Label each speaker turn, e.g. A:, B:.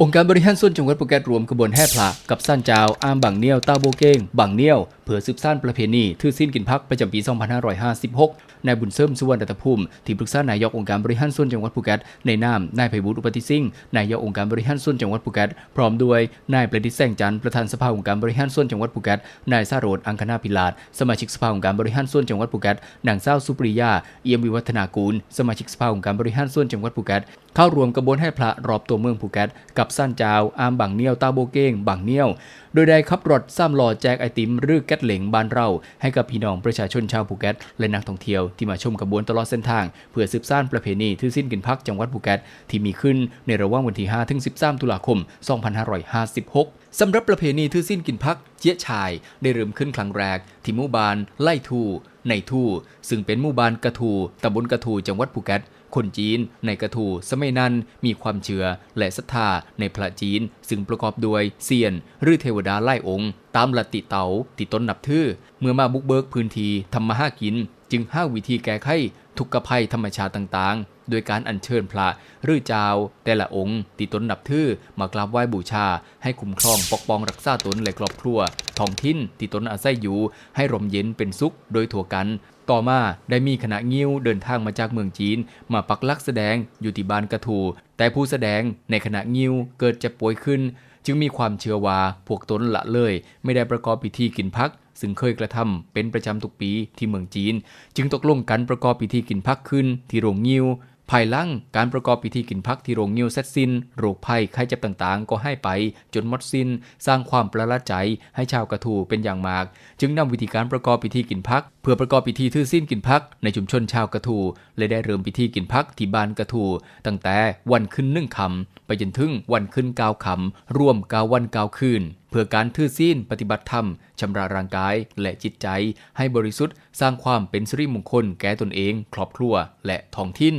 A: องค์การบริหารส่วนจังหวัดภูเก็ตรวมขบวนแห่พระกับสั้นเจ้าอามบังเนียวตาโบเก้งบังเนียว เพื่อสืบสานประเพณีทื่อสิ้นกินพักประจำปี 2556 นายบุญเสริมสุวรรณรัตภูมิที่ปรึกษานายกองค์การบริหารส่วนจังหวัดภูเก็ตในนามนายไพบูลย์อุปติสิงห์นายกองค์การบริหารส่วนจังหวัดภูเก็ตพร้อมด้วยนายประดิษฐ์แสงจันทร์ประธานสภาองค์การบริหารส่วนจังหวัดภูเก็ตนายสาโรดอังคณาพิลาศสมาชิกสภาองค์การบริหารส่วนจังหวัดภูเก็ตนางสาวสุปริยาเอี่ยมวิวัฒนากูล สมาชิกสภาองค์การบริหารส่วนจังหวัดภูเก็ตเข้ารวมกระบวนแห่พระรอบตัวเมืองภูเก็ตกับสั้นจ้าอามบังเนียวตาโบเก้งบังเนียว โดยได้ขับรถซ้ำหล่อแจกไอติมหรือแกสเหลงบานเราให้กับพี่น้องประชาชนชาวภูเก็ตและนักท่องเที่ยวที่มาชมกระบวนตลอดเส้นทาง เพื่อสืบสานประเพณีทื่อสิ้นกินพักจังหวัดภูเก็ตที่มีขึ้นในระหว่างวันที่ 5 ถึง 13 ตุลาคม 2556 สำหรับประเพณีทื่อสิ้นกินพักเจี๊ยชาย ได้เริ่มขึ้นครั้งแรก ที่หมู่บ้านไล่ทูในทูซึ่งเป็นหมู่บ้านกระทูตำบลกระทูจังหวัดภูเก็ต คนจีนในกระทูสมัยนั้นมีความเชื่อและศรัทธาในพระจีน ซึ่งประกอบด้วยเซียน หรือเทวดาไล่องค์ ตามลัทธิเต๋าที่ต้นนับถือเมื่อมาบุกเบิกพื้นที่ทำมาหากิน จึงห้าวิธีแก้ไขทุกขภัยธรรมชาติต่างๆ โดยการอัญเชิญพระหรือเจ้า แต่ละองค์ที่ตนนับถือมากราบไหว้บูชา ให้คุ้มครองปกป้องรักษาตนและครอบครัวท้องถิ่นที่ตนอาศัยอยู่ให้ร่มเย็นเป็นสุขโดยทั่วกัน ต่อมาได้มีคณะงิ้วเดินทางมาจากเมืองจีน มาปักลักแสดงอยู่ที่บ้านกระทู แต่ผู้แสดงในคณะงิ้วเกิดจะป่วยขึ้น จึงมีความเชื่อว่าพวกตนละเลย ไม่ได้ประกอบพิธีกินพัก ซึ่งเคยกระทำเป็นประจำทุกปีที่เมืองจีน จึงตกลงกันประกอบพิธีกินพักขึ้นที่โรงงิ้ว ภายหลังการประกอบพิธีกินพักที่โรงงิ้วเสร็จสิ้นโรคภัยไข้เจ็บต่างๆ ก็ให้ไปจนหมดสิ้น สร้างความประหลาดใจให้ชาวกระทูเป็นอย่างมาก จึงนำวิธีการประกอบพิธีกินพัก เพื่อประกอบพิธีทื่อสิ้นกินพัก ในชุมชนชาวกระทูและได้เริ่มพิธีกินพักที่บ้านกระทูตั้งแต่วันขึ้นหนึ่งคำไปจนถึงวันขึ้นเก้าคำรวมเก้าวันเก้าคืนเพื่อการทื่อสิ้นปฏิบัติธรรมชำระร่างกายและจิตใจ ให้บริสุทธิ์สร้างความเป็นสิริมงคลแก่ตนเอง ครอบครัวและท้องถิ่น